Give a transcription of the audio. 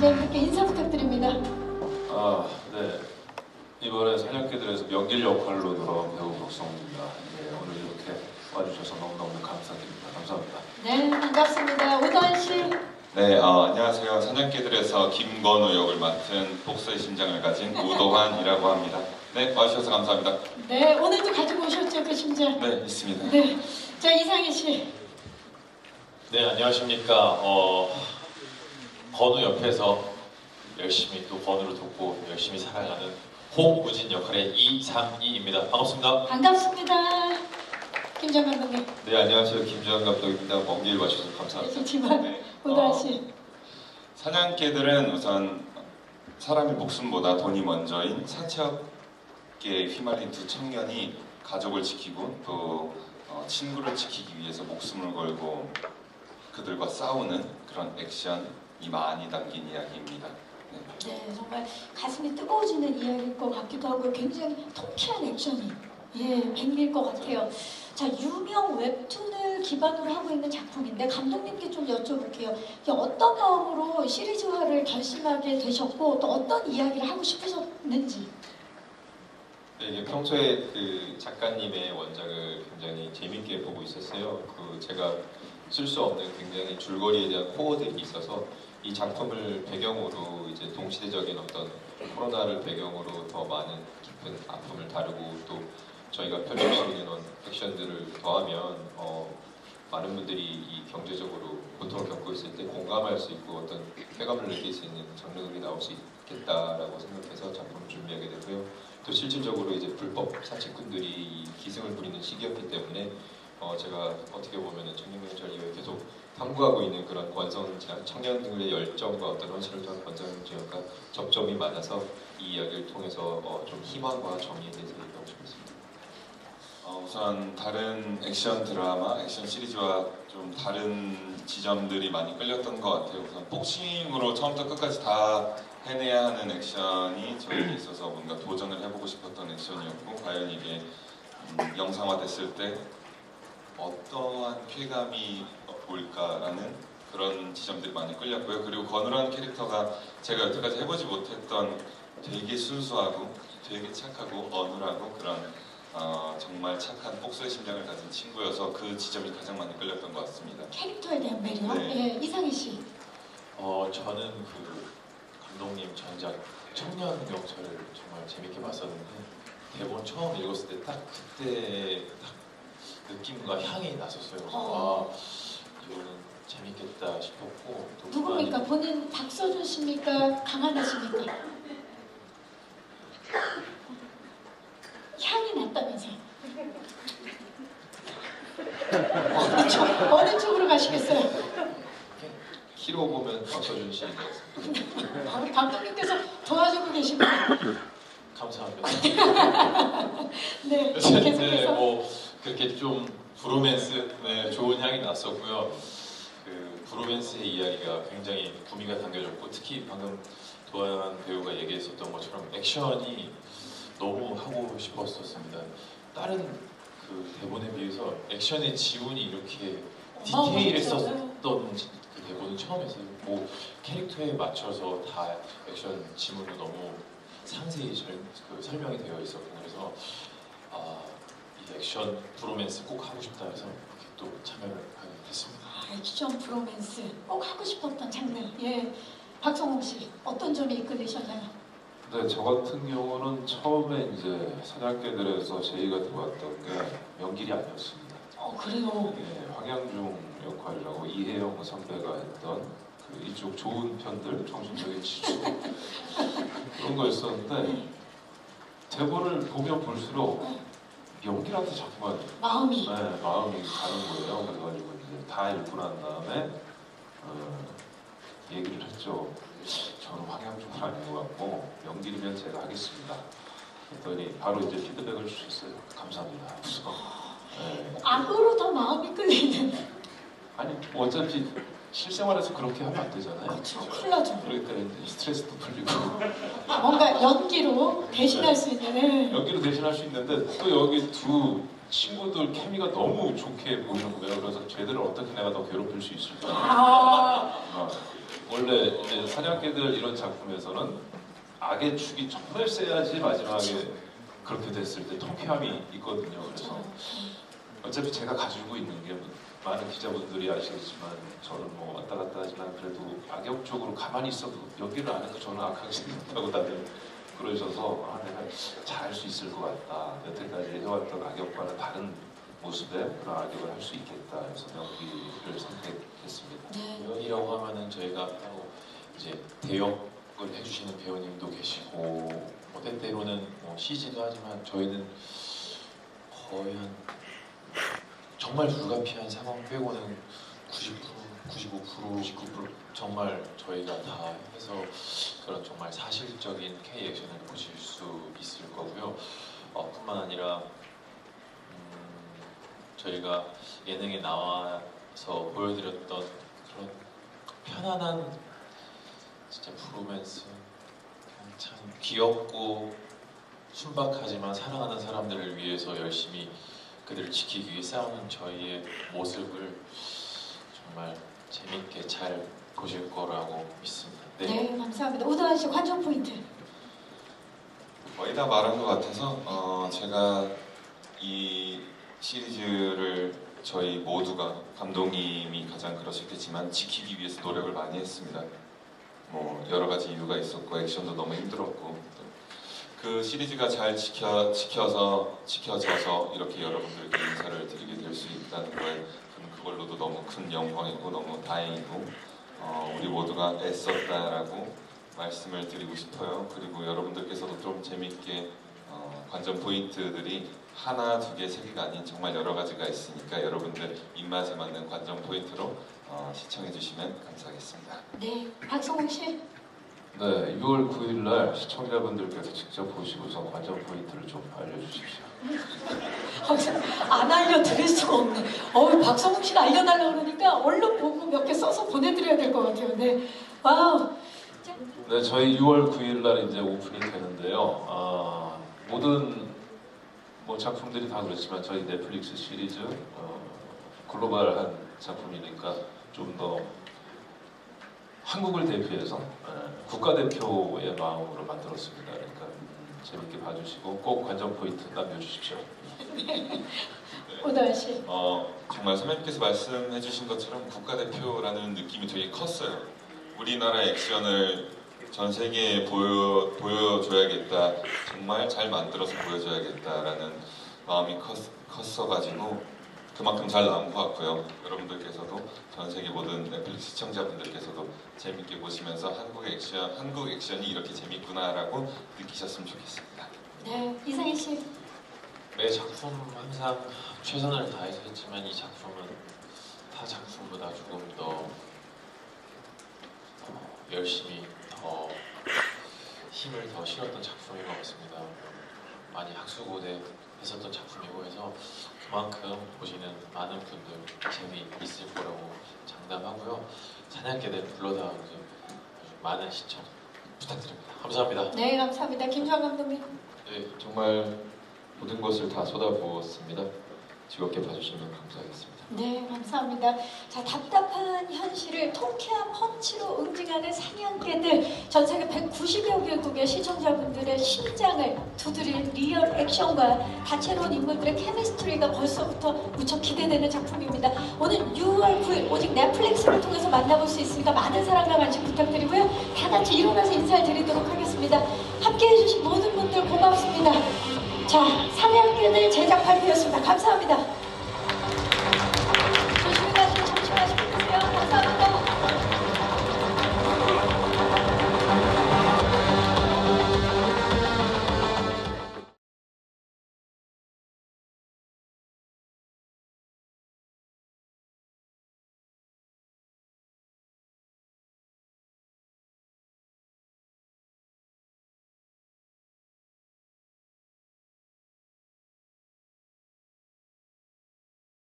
기자님께 인사 부탁드립니다. 아, 네. 이번에 사냥개들에서 명길 역할로 돌아온 배우 박성우입니다. 네, 오늘 이렇게 와주셔서 너무너무 감사드립니다. 감사합니다. 네, 반갑습니다. 오다은 씨. 네, 어, 안녕하세요. 사냥개들에서 김건우 역을 맡은 복수의 심장을 가진 우도환이라고 합니다. 네, 와주셔서 감사합니다. 네, 오늘도 가지고 오셨죠, 그 심장. 네, 있습니다. 네. 자, 이상희 씨. 네 안녕하십니까 어, 건우 옆에서 열심히 또 건우를 돕고 열심히 살아가는 홍우진 역할의 이상희입니다 반갑습니다 반갑습니다. 김정 감독님. 네, 안녕하세요. 김주환 감독입니다. 먼길 와주셔서 감사합니다. 계시지만 네. 오다은 어, 씨. 사냥개들은 우선 사람의 목숨보다 돈이 먼저인 사채업계에 휘말린 두 청년이 가족을 지키고 또 어, 친구를 지키기 위해서 목숨을 걸고 그들과 싸우는 그런 액션 이 많이 담긴 이야기입니다. 네. 네, 정말 가슴이 뜨거워지는 이야기일 것 같기도 하고 굉장히 통쾌한 액션이 예, 백미일 것 같아요. 자, 유명 웹툰을 기반으로 하고 있는 작품인데 감독님께 좀 여쭤볼게요. 어떤 마음으로 시리즈화를 결심하게 되셨고 또 어떤 이야기를 하고 싶으셨는지. 네, 평소에 그 작가님의 원작을 굉장히 재밌게 보고 있었어요 그 제가 쓸 수 없는 굉장히 줄거리에 대한 코어들이 있어서 이 작품을 배경으로 이제 동시대적인 어떤 코로나를 배경으로 더 많은 깊은 아픔을 다루고 또 저희가 펼칠 수 있는 액션들을 더하면 어, 많은 분들이 이 경제적으로 고통을 겪고 있을 때 공감할 수 있고 어떤 쾌감을 느낄 수 있는 장르들이 나올 수 있겠다라고 생각해서 작품을 준비하게 되고요. 또 실질적으로 이제 불법 사채꾼들이 이 기승을 부리는 시기였기 때문에 어, 제가 어떻게 보면은 청년경찰 탐구하고 있는 그런 권성 청년들의 열정과 어떤 헌신을 통한 권성 지역과 접점이 많아서 이 이야기를 통해서 어, 좀 희망과 정의에 대해서 얘기하고 싶습니다. 어, 우선 다른 액션 드라마, 액션 시리즈와 좀 다른 지점들이 많이 끌렸던 것 같아요. 우선 복싱으로 처음부터 끝까지 다 해내야 하는 액션이 저에게 있어서 뭔가 도전을 해보고 싶었던 액션이었고 과연 이게 음, 영상화됐을 때 어떠한 쾌감이 올까라는 그런 지점들이 많이 끌렸고요. 그리고 건우라는 캐릭터가 제가 여태까지 해보지 못했던 되게 순수하고 되게 착하고 어눌하고 그런 어, 정말 착한 복수의 심장을 가진 친구여서 그 지점이 가장 많이 끌렸던 것 같습니다. 캐릭터에 대한 매력. 네. 예, 이상희 씨. 어 저는 그 감독님 전작 청년 경찰을 정말 재밌게 봤었는데 대본 처음 읽었을 때 딱 그때 딱 느낌과 향이 났었어요. 그래서 어. 아 이거는 재밌겠다 싶었고 또 누굽니까? 그만이- 본인 박서준 씨입니까? 강하나 씨입니까? 향이 났다면서요. 어느 쪽, 어느 쪽으로 가시겠어요? 키로 보면 박서준 씨 아, 우리 감독님께서 도와주고 계십니다. 감사합니다. 네, 네, 계속해서. 뭐 그렇게 좀 브로맨스 네, 좋은 향이 났었고요. 그 브로맨스의 이야기가 굉장히 구미가 당겨졌고 특히 방금 도한 배우가 얘기했었던 것처럼 액션이 너무 하고 싶었었습니다. 다른 그 대본에 비해서 액션의 지운이 이렇게 디테일했었던 그 대본은 처음이었어요. 뭐 캐릭터에 맞춰서 다 액션 지문도 너무 상세히 절, 그 설명이 되어 있었고 그래서 아, 이 액션 브로맨스 꼭 하고 싶다 해서 이렇게 또 참여를 하게 됐습니다. 아, 액션 브로맨스 꼭 하고 싶었던 장르. 예, 박성홍 씨 어떤 점이 이끌리셨나요? 네, 저 같은 경우는 처음에 이제 사냥개들에서 제의가 들어왔던 게 명길이 아니었습니다. 어 그래요. 네, 황양중 역할이라고 이혜영 선배가 했던 그 이쪽 좋은 편들, 정신적인 지주 그런 거였었는데 대본을 보면 볼수록 명길한테 자꾸만 마음이. 네, 마음이 가는 거예요. 그래가지고 이제 다 읽고 난 다음에 어, 얘기를 했죠. 저는 황양중은 아닌 것 같고 명길이면 제가 하겠습니다. 그랬더니 바로 이제 피드백을 주셨어요. 감사합니다. 네. 악으로 더 마음이 끌리는. 아니 뭐 어차피 실생활에서 그렇게 하면 안 되잖아요. 그렇죠. 큰일 나죠. 그러니까 이제 스트레스도 풀리고 뭔가 연기로 대신할 수 있는. 예. 여기로 대신할 수 있는데 또 여기 두 친구들 케미가 너무 좋게 보이는 거예요. 그래서 쟤들을 어떻게 내가 더 괴롭힐 수 있을까? 아, 어, 원래 사냥개들 이런 작품에서는 악의 축이 정말 세야지 마지막에 그렇게 됐을 때 통쾌함이 있거든요. 그래서 어차피 제가 가지고 있는 게 많은 기자분들이 아시겠지만 저는 뭐 왔다 갔다 하지만 그래도 악역 쪽으로 가만히 있어도 연기를 안 해도 저는 악하게 생겼다고 다들 그러셔서 아, 내가 잘할 수 있을 것 같다. 여태까지 해왔던 악역과는 다른 모습의 그런 악역을 할 수 있겠다 해서 연기를 선택했습니다. 네. 배우이라고 하면은 저희가 따로 이제 대역을 해주시는 배우님도 계시고 뭐 때때로는 뭐 CG도 하지만 저희는 거의 한 정말 불가피한 상황 빼고는 90% 95% 99% 정말 저희가 다 해서 그런 정말 사실적인 K 액션을 보실 수 있을 거고요. 어, 뿐만 아니라 음, 저희가 예능에 나와서 보여드렸던 그런 편안한 진짜 브로맨스 그냥 참 귀엽고 순박하지만 사랑하는 사람들을 위해서 열심히 그들을 지키기 위해 싸우는 저희의 모습을 정말 재밌게 잘 보실 거라고 믿습니다. 네, 감사합니다. 오다은 씨 관전 포인트. 거의 다 말한 것 같아서 어, 제가 이 시리즈를 저희 모두가 감독님이 가장 그러셨겠지만 지키기 위해서 노력을 많이 했습니다. 뭐 여러 가지 이유가 있었고 액션도 너무 힘들었고 또 그 시리즈가 잘 지켜 지켜서 지켜져서 이렇게 여러분들께 인사를 드리게 될 수 있다는 거에 그걸로도 너무 큰 영광이고 너무 다행이고 어, 우리 모두가 애썼다라고 말씀을 드리고 싶어요. 그리고 여러분들께서도 좀 재밌게 어, 관전 포인트들이 하나, 두 개, 세 개가 아닌 정말 여러 가지가 있으니까 여러분들 입맛에 맞는 관전 포인트로 어, 시청해 주시면 감사하겠습니다. 네, 박성웅 씨. 네, 6월 9일 날 시청자분들께서 직접 보시고서 관전 포인트를 좀 알려주십시오. 어, 안 알려드릴 수가 없네. 어우, 박성웅 씨가 알려달라고 그러니까 얼른 보고 몇 개 써서 보내드려야 될 것 같아요. 네. 와우. 네, 저희 6월 9일 날 이제 오픈이 되는데요. 아, 모든 뭐 작품들이 다 그렇지만 저희 넷플릭스 시리즈 어, 글로벌한 작품이니까 좀더 한국을 대표해서 예, 국가대표의 마음으로 만들었습니다. 그러니까 음, 재밌게 봐주시고 꼭 관전 포인트 남겨주십시오. 오다은 씨. 어, 정말 선배님께서 말씀해 주신 것처럼 국가대표라는 느낌이 되게 컸어요. 우리나라 액션을 전 세계에 보여, 보여줘야겠다. 정말 잘 만들어서 보여줘야겠다라는 마음이 컸, 컸어가지고 그만큼 잘 나온 것 같고요. 여러분들께서도 전 세계 모든 넷플릭스 시청자분들께서도 재밌게 보시면서 한국 액션, 한국 액션이 이렇게 재밌구나라고 느끼셨으면 좋겠습니다. 네, 이상희 씨. 매 작품 항상 최선을 다해서 했지만 이 작품은 타 작품보다 조금 더 어, 열심히 더 힘을 더 실었던 작품인 것 같습니다. 많이 학수고대 했었던 작품이고 해서 그만큼 보시는 많은 분들 재미있을 거라고 장담하고요. 사냥개들 불러다오는 아주 많은 시청 부탁드립니다. 감사합니다. 네, 감사합니다. 김주환 감독님. 네, 정말 모든 것을 다 쏟아부었습니다. 즐겁게 봐주시면 감사하겠습니다. 네, 감사합니다. 자, 답답한 현실을 통쾌한 펀치로 응징하는 사냥개들. 전 세계 190여 개국의 시청자분들의 심장을 두드릴 리얼 액션과 다채로운 인물들의 케미스트리가 벌써부터 무척 기대되는 작품입니다. 오늘 6월 9일 오직 넷플릭스를 통해서 만나볼 수 있으니까 많은 사랑과 관심 부탁드리고요. 다 같이 일어나서 인사를 드리도록 하겠습니다. 함께 해 주신 모든 분들 고맙습니다. 자, 사냥개들 제작 발표였습니다. 감사합니다.